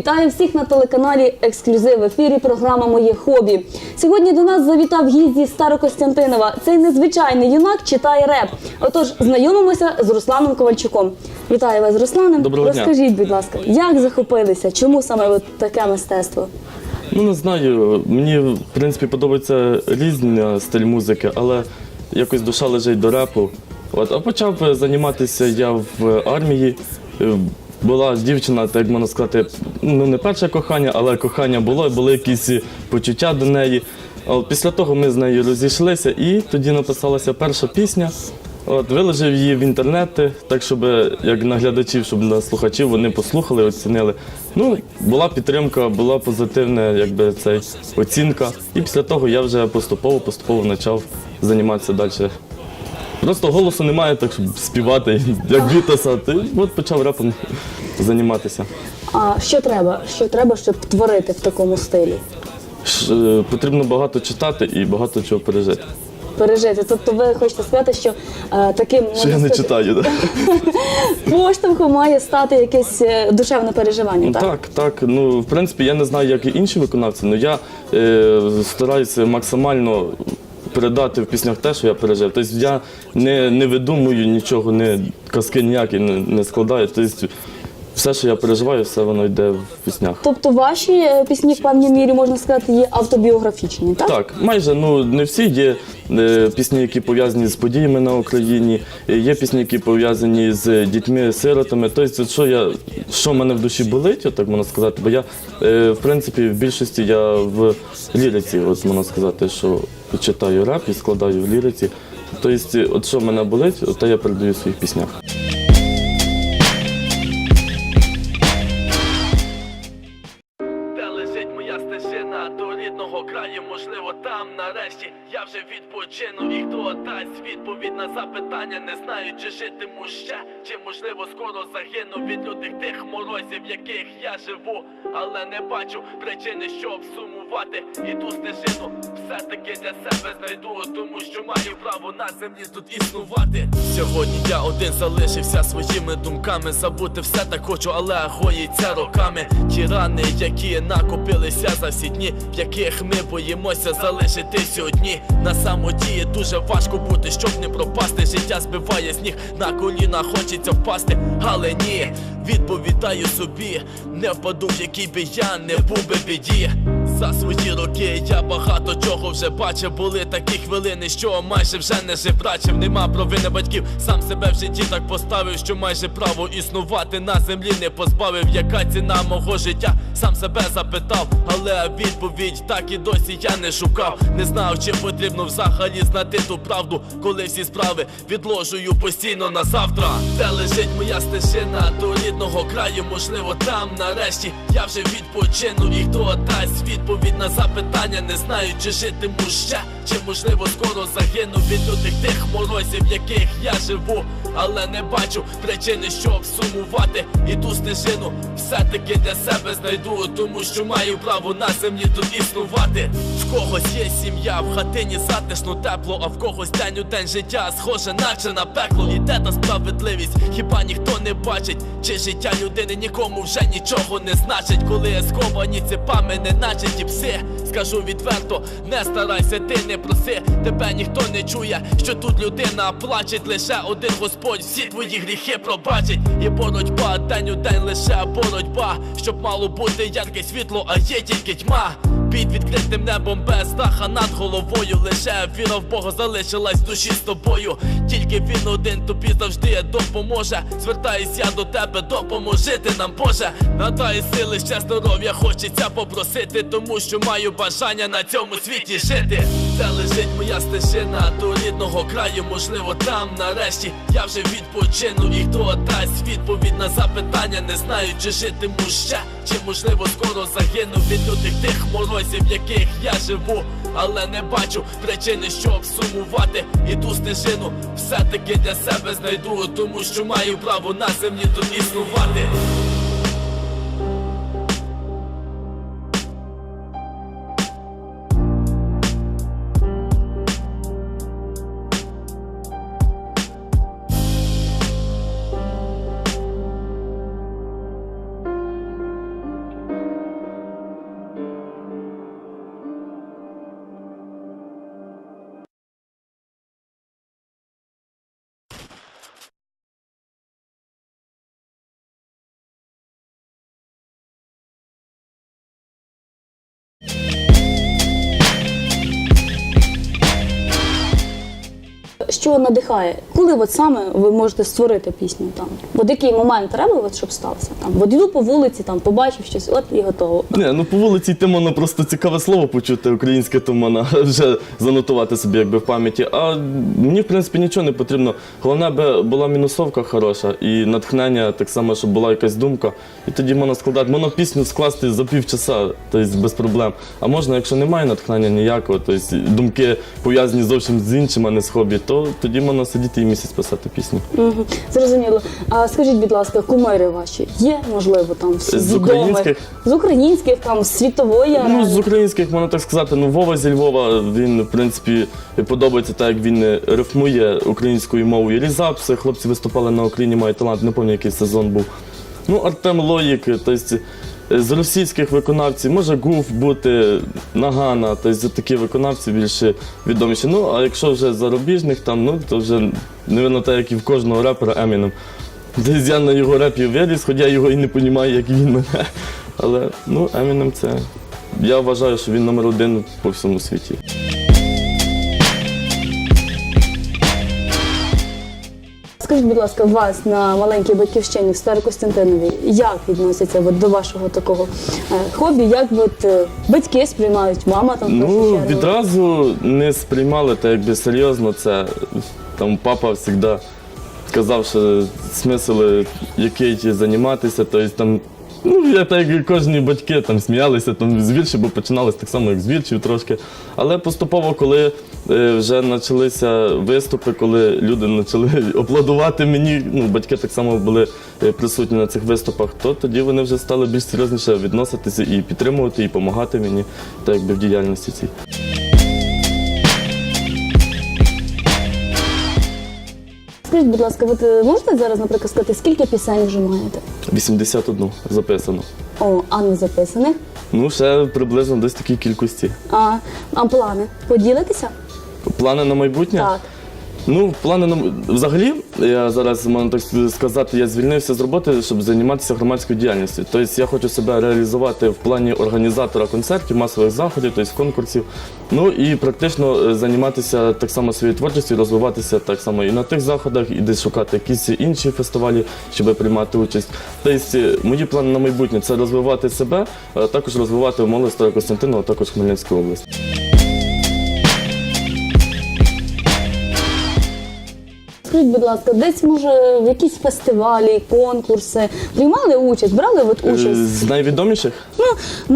Вітаю всіх на телеканалі Ексклюзив в ефірі. Програма Моє хобі. Сьогодні до нас завітав гість зі Старокостянтинова. Цей незвичайний юнак читає реп. Отож, знайомимося з Русланом Ковальчуком. Вітаю вас, Руслане. Доброго дня. Розкажіть, будь ласка, як захопилися? Чому саме от таке мистецтво? Ну не знаю. Мені в принципі подобається різний стиль музики, але якось душа лежить до репу. От, а почав е, займатися я в армії. Була дівчина, так можна сказати, ну не перше кохання, але кохання було, були якісь почуття до неї. А після того ми з нею розійшлися, і тоді написалася перша пісня. От, виложив її в інтернети, так щоб як наглядачів, щоб на слухачів вони послухали, оцінили. Ну, була підтримка, була позитивна якби, цей, оцінка. І після того я вже поступово поступово почав займатися далі. Просто голосу немає, так щоб співати, як Вітаса. Ти от почав репом займатися. А що треба? Що треба, щоб творити в такому стилі? Ш- е, Потрібно багато читати і багато чого пережити. Пережити. Тобто, ви хочете сказати, що е, таким Що я не сказати, читаю. Да? поштовхом має стати якесь е, душевне переживання. Так? Так, так. Ну, в принципі, я не знаю, як і інші виконавці, але я е, стараюся максимально передати в піснях те, що я пережив. Тобто я не, не видумую нічого, не казки ніякі не, не складаю. Тобто все, що я переживаю, все воно йде в піснях. Тобто ваші е, пісні в певній мірі можна сказати є автобіографічні, так? Так, майже ну не всі є е, пісні, які пов'язані з подіями на Україні, е, є пісні, які пов'язані з дітьми-сиротами. Тобто, що я що в мене в душі болить, от так можна сказати, бо я е, в принципі в більшості я в ліриці, от можна сказати, що читаю реп і складаю в ліриці. Тобто, от що в мене болить, от те я передаю в своїх піснях. Відпочину. І хто дасть відповідь на запитання, не знаю, чи житиму ще, чи можливо скоро загину від лютих тих морозів, в яких я живу, але не бачу причини, щоб сумувати. І ту стежину все-таки для себе знайду, тому що маю право на землі тут існувати. Сьогодні я один залишився своїми думками. Забути все так хочу, але гоїться роками. Ті рани, які накопилися за всі дні, в яких ми боїмося залишитись одні. На самоті дуже важко бути, щоб не пропасти. Життя збиває сніг, на коліна хочеться впасти, але ні. Відповідаю собі, не впаду, в якій би я не був би біді. За свої роки я багато чого вже бачив. Були такі хвилини, що майже вже не жебрачив. Нема провини батьків, сам себе в житті так поставив, що майже право існувати на землі не позбавив. Яка ціна мого життя? Сам себе запитав, але відповідь так і досі я не шукав. Не знав, чи потрібно взагалі знати ту правду, коли всі справи відложую постійно на завтра. Де лежить моя стежина до рідного краю, можливо, там нарешті я вже відпочину. І хто дасть відповідь на запитання, не знаю, чи житиму ще, чи можливо скоро загину від лютих тих морозів, в яких я живу, але не бачу причини, щоб сумувати. І ту стежину все-таки для себе знайду, тому що маю право на землі тут існувати. В когось є сім'я, в хатині затишно тепло, а в когось день у день життя схоже, наче на пекло. І де та справедливість, хіба ніхто не бачить, чи життя людини нікому вже нічого не значить, коли сковані цепами, не наче ті пси. Скажу відверто, не старайся, ти не проси, тебе ніхто не чує, що тут людина плачеть, лише один Господь всі твої гріхи пробачить. І боротьба, день у день лише боротьба, щоб мало бути ярке світло, а є тільки тьма. Під відкритим небом без даха над головою. Лише віра в Бога залишилась душі з тобою. Тільки він один тобі завжди допоможе. Звертаюсь я до тебе, допоможи ти нам, Боже. Надай сили, ще здоров'я хочеться попросити, тому що маю бажання на цьому світі жити. Де лежить моя стежина до рідного краю, можливо, там нарешті я вже відпочину. І хто дасть відповідь на запитання, не знаю, чи житиму ще, чи можливо скоро загину від лютих тих морозів, в яких я живу, але не бачу причини, щоб сумувати. І ту стежину все-таки для себе знайду, тому що маю право на землі тут існувати. Що надихає? Коли от саме ви можете створити пісню там? От який момент треба, от, щоб стався? Там, от йду по вулиці, там побачив щось, от і готово. Ні, ну по вулиці йти можна просто цікаве слово почути українське, то можна вже занотувати собі якби в пам'яті. А мені, в принципі, нічого не потрібно. Головне, аби була мінусовка хороша і натхнення, так само, щоб була якась думка. І тоді можна складати. Можна пісню скласти за півчаса, тобто без проблем. А можна, якщо немає натхнення ніякого, тобто думки пов'язані зовсім з іншим, а не з хобі, то тоді можна сидіти і місяць писати пісню. Угу. Зрозуміло. А скажіть, будь ласка, кумири ваші є, можливо, там всі З українських? З українських, там, з світової Ну, з українських можна так сказати, ну Вова зі Львова, він, в принципі, подобається так, як він рифмує українською мовою. Різапси, хлопці виступали на Україні, мають талант, не пам'ятаю, який сезон був. Ну, Артем Лоїк, тобто з російських виконавців може Гуф бути, Нагана, тобто такі виконавці більше відоміші. Ну, а якщо вже зарубіжних, там, ну, то вже, невинно так, як і в кожного репера Еміном. Десь я на його репі виріс, хоча я його і не розумію, як він мене. Але ну, Еміном це. Я вважаю, що він номер один по всьому світі. Скажіть, будь ласка, вас на маленькій батьківщині в Старокостянтинові як відносяться от, до вашого такого е, хобі? Як от, е, батьки сприймають, мама там в першу Ну, чергу? відразу не сприймали так якби серйозно це. Там папа завжди казав, що смисл який займатися, тобто там. Ну, я так як і кожні батьки там сміялися там з віршів, бо починалось так само, як з віршів трошки. Але поступово, коли е, вже почалися виступи, коли люди почали аплодувати мені, ну, батьки так само були е, присутні на цих виступах, то тоді вони вже стали більш серйозніше відноситися і підтримувати, і допомагати мені, так якби в діяльності цій. Скажіть, будь ласка, ви е, можете зараз, наприклад, сказати, скільки пісень вже маєте? 81 записано. О, а не записаних. Ну, ще приблизно десь такій кількості. А, а плани поділитися? Плани на майбутнє? Так. Ну, плани на взагалі, я зараз можна так сказати, я звільнився з роботи, щоб займатися громадською діяльністю. Тобто я хочу себе реалізувати в плані організатора концертів, масових заходів, тобто конкурсів. Ну і практично е, займатися так само своєю творчістю, розвиватися так само і на тих заходах, і десь шукати якісь інші фестивалі, щоб приймати участь. Тобто е, мої плани на майбутнє це розвивати себе, а також розвивати молодь а також Хмельницьку область. Скажіть, будь ласка, десь може в якісь фестивалі, конкурси приймали участь, брали от Е, участь? З найвідоміших Ну,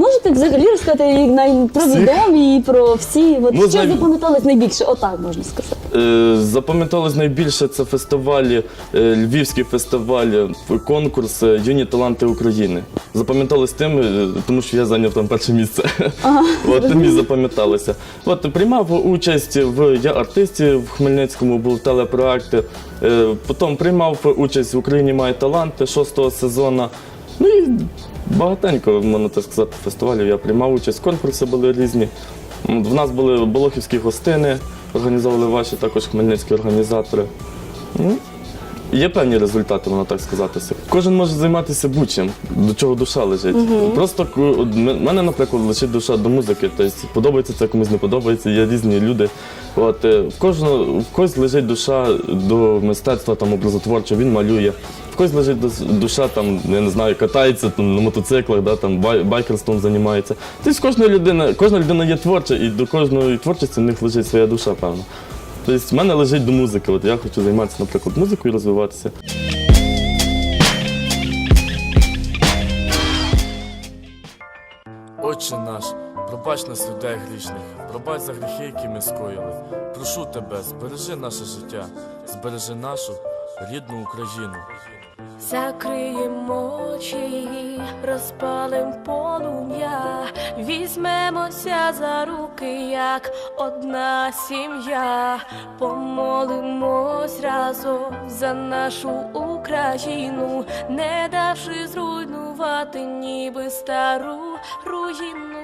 можете взагалі розказати і най... про відомі, і про всі. От Ну, що най- запам'яталось найбільше? Отак можна сказати. Е, Запам'яталось найбільше це фестивалі, е, львівський фестиваль, конкурс Юні таланти України. Запам'яталось тим, тому що я зайняв там перше місце. От мені запам'яталося. От приймав участь в я артисті в Хмельницькому, був телепроект. Е, Потім приймав участь в Україні має таланти шостого сезону. Ну і багатенько, можна так сказати, фестивалів я приймав участь. Конкурси були різні. В нас були болохівські гостини, організовували ваші також хмельницькі організатори. Є певні результати, можна так сказати. Кожен може займатися будь-чим, до чого душа лежить. Просто м- мене, наприклад, лежить душа до музики. Тобто подобається це, комусь не подобається, є різні люди. От, е, в, кожного, в когось лежить душа до мистецтва там, образотворчого, він малює. В когось лежить душа, там, я не знаю, катається там, на мотоциклах, да, там, байкерством займається. Тобто кожна людина, кожна людина є творча, і до кожної творчості в них лежить своя душа, певно. Тобто в мене лежить до музики. От я хочу займатися, наприклад, музикою і розвиватися. Отче наш, пробач нас людей грішних, пробач за гріхи, які ми скоїли. Прошу тебе, збережи наше життя, збережи нашу рідну Україну. Закриємо очі, розпалим полум'я, візьмемося за руки, як одна сім'я, помолимось разом за нашу Україну, не давши зруйнувати ніби стару руїну.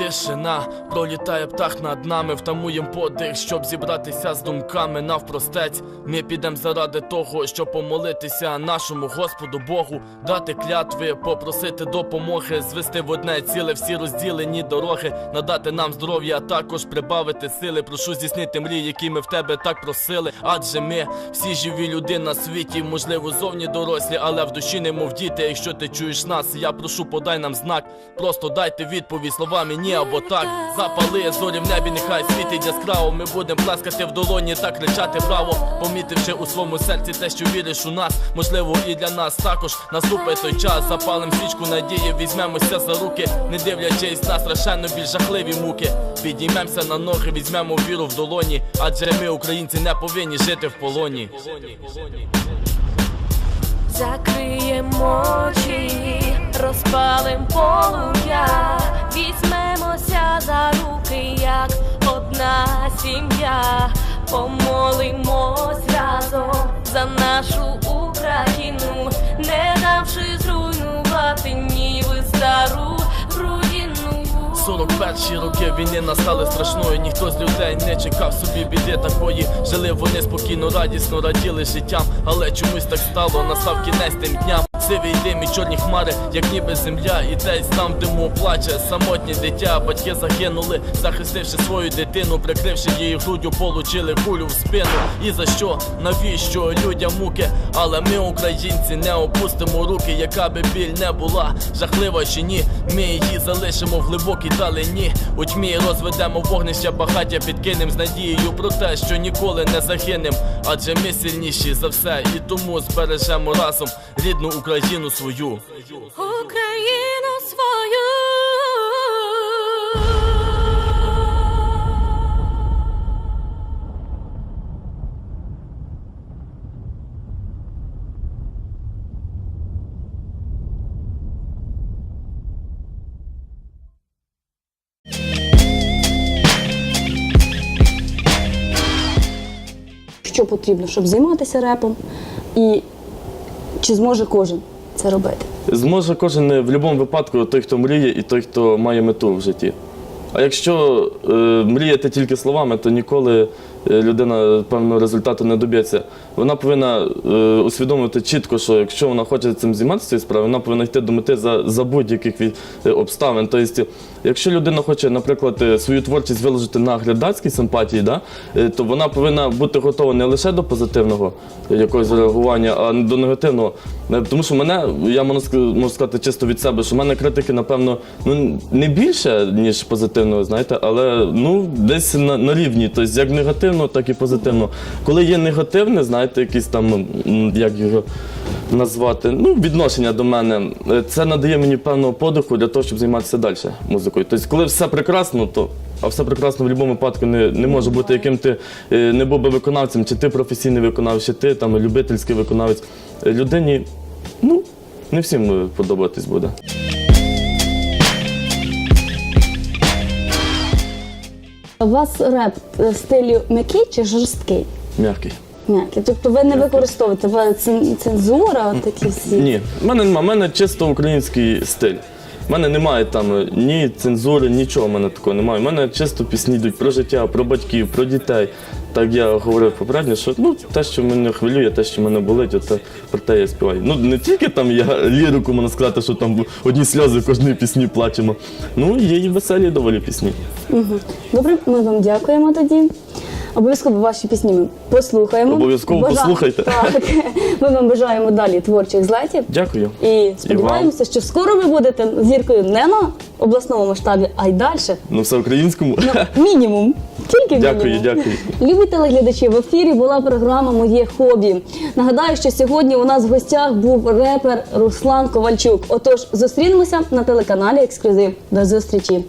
Тишина, пролітає птах над нами, втамуєм подих, щоб зібратися з думками навпростець. Ми підем заради того, щоб помолитися нашому Господу Богу, дати клятви, попросити допомоги, звести в одне ціле всі розділені дороги, надати нам здоров'я, а також прибавити сили. Прошу здійснити мрії, які ми в тебе так просили. Адже ми всі живі люди на світі, можливо, зовні дорослі, але в душі не мов діти. Якщо ти чуєш нас, я прошу, подай нам знак. Просто дайте відповідь словами ні або так. Запали зорі в небі, нехай світить яскраво. Ми будемо плескати в долоні та кричати браво, помітивши у своєму серці те, що віриш у нас. Можливо, і для нас також наступить той час. Запалим свічку надії, візьмемося за руки, не дивлячись на страшенно більш жахливі муки. Підіймемося на ноги, візьмемо віру в долоні, адже ми, українці, не повинні жити в полоні. Закриємо очі, розпалим полум'я, візьмемося сім'я, помолимось разом за нашу Україну, не давши зруйнувати ніби стару руїну. 41 роки війни настали страшною. Ніхто з людей не чекав собі біди такої. Жили вони спокійно, радісно раділи життям, але чомусь так стало, настав кінець тим дням. Сивий дим чорні хмари, як ніби земля, і десь там диму плаче самотнє дитя. Батьки загинули, захистивши свою дитину, прикривши її груддю, получили кулю в спину. І за що? Навіщо людям муки? Але ми, українці, не опустимо руки, яка би біль не була жахлива чи ні. Ми її залишимо в глибокій далині. У тьмі розведемо вогнище багаття, підкинем з надією про те, що ніколи не загинем. Адже ми сильніші за все, і тому збережемо разом рідну Україну свою. Україну свою. Що потрібно, щоб займатися репом, і чи зможе кожен це робити? Зможе кожен в будь-якому випадку той, хто мріє, і той, хто має мету в житті. А якщо е, мріяти тільки словами, то ніколи е, людина певного результату не доб'ється. Вона повинна е, усвідомити чітко, що якщо вона хоче цим займатися цією справою, вона повинна йти до мети за, за будь-яких від- е, обставин. Тобто, якщо людина хоче, наприклад, е, свою творчість виложити на глядацькій симпатії, да, е, то вона повинна бути готова не лише до позитивного е, якогось реагування, а до негативного. Тому що мене, я можу сказати чисто від себе, що в мене критики, напевно, ну не більше, ніж позитивного, знаєте, але ну десь на, на рівні. Тобто як негативно, так і позитивно. Коли є негативне, знаєте, якісь там, як його назвати, ну, відношення до мене, це надає мені певного подиху для того, щоб займатися далі музикою. Тобто, коли все прекрасно, то. А все прекрасно в будь-якому випадку не, не може бути, яким ти е, не був би виконавцем, чи ти професійний виконавець, чи ти там любительський виконавець. Е, Людині, ну, не всім е, подобатись буде. У вас реп стилю м'який чи жорсткий? М'який. М'який. Тобто ви не використовуєте ви цензура, такі всі. Ні, в мене немає, в мене чисто український стиль. У мене немає там ні цензури, нічого в мене такого немає. У мене чисто пісні йдуть про життя, про батьків, про дітей. Так я говорив попередньо, що ну, те, що мене хвилює, те, що мене болить, оце про те я співаю. Ну не тільки там я лірику можна сказати, що там одні сльози в кожній пісні плачемо. Ну, є і веселі доволі пісні. Добре, ми вам дякуємо тоді. Обов'язково ваші пісні ми послухаємо. Обов'язково послухайте. Так, ми вам бажаємо далі творчих злетів. Дякую. І сподіваємося, що скоро ви будете зіркою не на обласному масштабі, а й далі. Ну, все українському. Ну, мінімум. Тільки мінімум. Дякую, дякую. Любі телеглядачі, в ефірі була програма Моє хобі. Нагадаю, що сьогодні у нас в гостях був репер Руслан Ковальчук. Отож, зустрінемося на телеканалі Ексклюзив. До зустрічі.